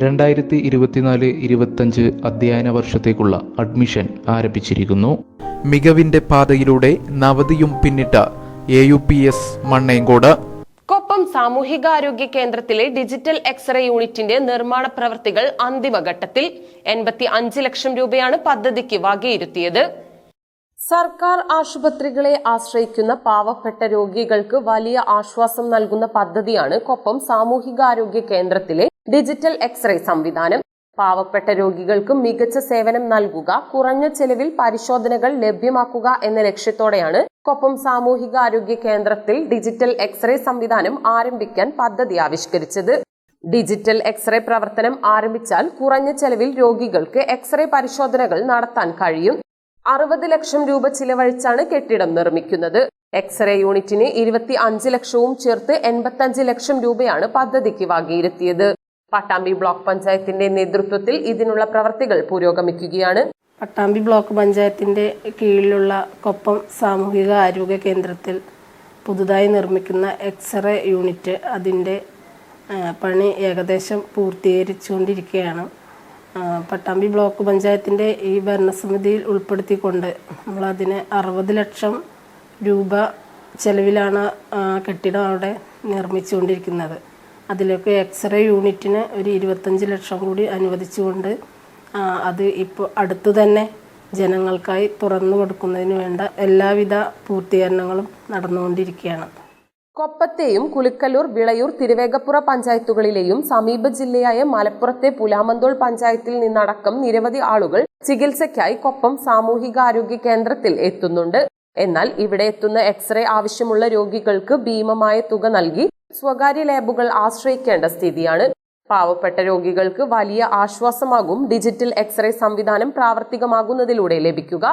രണ്ടായിരത്തി ഇരുപത്തിനാല് ഇരുപത്തഞ്ച് അധ്യയന വർഷത്തേക്കുള്ള അഡ്മിഷൻ ആരംഭിച്ചിരിക്കുന്നു. മികവിന്റെ പാതയിലൂടെ നവതിയും പിന്നിട്ട A U P S Mannenkode. Koppam സാമൂഹികാരോഗ്യ കേന്ദ്രത്തിലെ ഡിജിറ്റൽ എക്സ്റേ യൂണിറ്റിന്റെ നിർമ്മാണ പ്രവൃത്തികൾ അന്തിമഘട്ടത്തിൽ എൺപത്തി അഞ്ച് ലക്ഷം രൂപയാണ് പദ്ധതിക്ക് വകയിരുത്തിയത്. സർക്കാർ ആശുപത്രികളെ ആശ്രയിക്കുന്ന പാവപ്പെട്ട രോഗികൾക്ക് വലിയ ആശ്വാസം നൽകുന്ന പദ്ധതിയാണ് കൊപ്പം സാമൂഹികാരോഗ്യ കേന്ദ്രത്തിലെ ഡിജിറ്റൽ എക്സ്റേ സംവിധാനം. പാവപ്പെട്ട രോഗികൾക്ക് മികച്ച സേവനം നൽകുക കുറഞ്ഞ ചെലവിൽ പരിശോധനകൾ ലഭ്യമാക്കുക എന്ന ലക്ഷ്യത്തോടെയാണ് കൊപ്പം സാമൂഹികാരോഗ്യ കേന്ദ്രത്തിൽ ഡിജിറ്റൽ എക്സ്റേ സംവിധാനം ആരംഭിക്കാൻ പദ്ധതി ആവിഷ്കരിച്ചത്. ഡിജിറ്റൽ എക്സ്റേ പ്രവർത്തനം ആരംഭിച്ചാൽ കുറഞ്ഞ ചെലവിൽ രോഗികൾക്ക് എക്സ്റേ പരിശോധനകൾ നടത്താൻ കഴിയും. അറുപത് ലക്ഷം രൂപ ചിലവഴിച്ചാണ് കെട്ടിടം നിർമ്മിക്കുന്നത്. എക്സ്റേ യൂണിറ്റിന് ഇരുപത്തി അഞ്ച് ലക്ഷവും ചേർത്ത് എൺപത്തഞ്ച് ലക്ഷം രൂപയാണ് പദ്ധതിക്ക് വകയിരുത്തിയത്. പട്ടാമ്പി ബ്ലോക്ക് പഞ്ചായത്തിന്റെ നേതൃത്വത്തിൽ ഇതിനുള്ള പ്രവർത്തികൾ പുരോഗമിക്കുകയാണ്. പട്ടാമ്പി ബ്ലോക്ക് പഞ്ചായത്തിന്റെ കീഴിലുള്ള കൊപ്പം സാമൂഹിക ആരോഗ്യ കേന്ദ്രത്തിൽ പുതുതായി നിർമ്മിക്കുന്ന എക്സ്റേ യൂണിറ്റ് അതിന്റെ പണി ഏകദേശം പൂർത്തീകരിച്ചുകൊണ്ടിരിക്കുകയാണ്. പട്ടാമ്പി ബ്ലോക്ക് പഞ്ചായത്തിന്റെ ഈ ഭരണസമിതിയിൽ ഉൾപ്പെടുത്തിക്കൊണ്ട് നമ്മളതിന് അറുപത് ലക്ഷം രൂപ ചെലവിലാണ് കെട്ടിടം അവിടെ നിർമ്മിച്ചുകൊണ്ടിരിക്കുന്നത്. അതിലേക്ക് എക്സ്റേ യൂണിറ്റിന് ഒരു ഇരുപത്തഞ്ച് ലക്ഷം കൂടി അനുവദിച്ചുകൊണ്ട് അത് ഇപ്പോൾ അടുത്തു തന്നെ ജനങ്ങൾക്കായി തുറന്നു കൊടുക്കുന്നതിന് വേണ്ട എല്ലാവിധ പൂർത്തീകരണങ്ങളും നടന്നുകൊണ്ടിരിക്കുകയാണ്. കൊപ്പത്തെയും കുലുക്കല്ലൂർ വിളയൂർ തിരുവേഗപ്പുറ പഞ്ചായത്തുകളിലെയും സമീപ ജില്ലയായ മലപ്പുറത്തെ പുലാമന്തോൾ പഞ്ചായത്തിൽ നിന്നടക്കം നിരവധി ആളുകൾ ചികിത്സയ്ക്കായി കൊപ്പം സാമൂഹികാരോഗ്യ കേന്ദ്രത്തിൽ എത്തുന്നുണ്ട്. എന്നാൽ ഇവിടെ എത്തുന്ന എക്സ്റേ ആവശ്യമുള്ള രോഗികൾക്ക് ഭീമമായ തുക നൽകി സ്വകാര്യ ലാബുകൾ ആശ്രയിക്കേണ്ട സ്ഥിതിയാണ്. പാവപ്പെട്ട രോഗികൾക്ക് വലിയ ആശ്വാസമാകും. ഡിജിറ്റൽ എക്സ്റേ സംവിധാനം പ്രാവർത്തികമാകുന്നതിലൂടെ ലഭിക്കുക.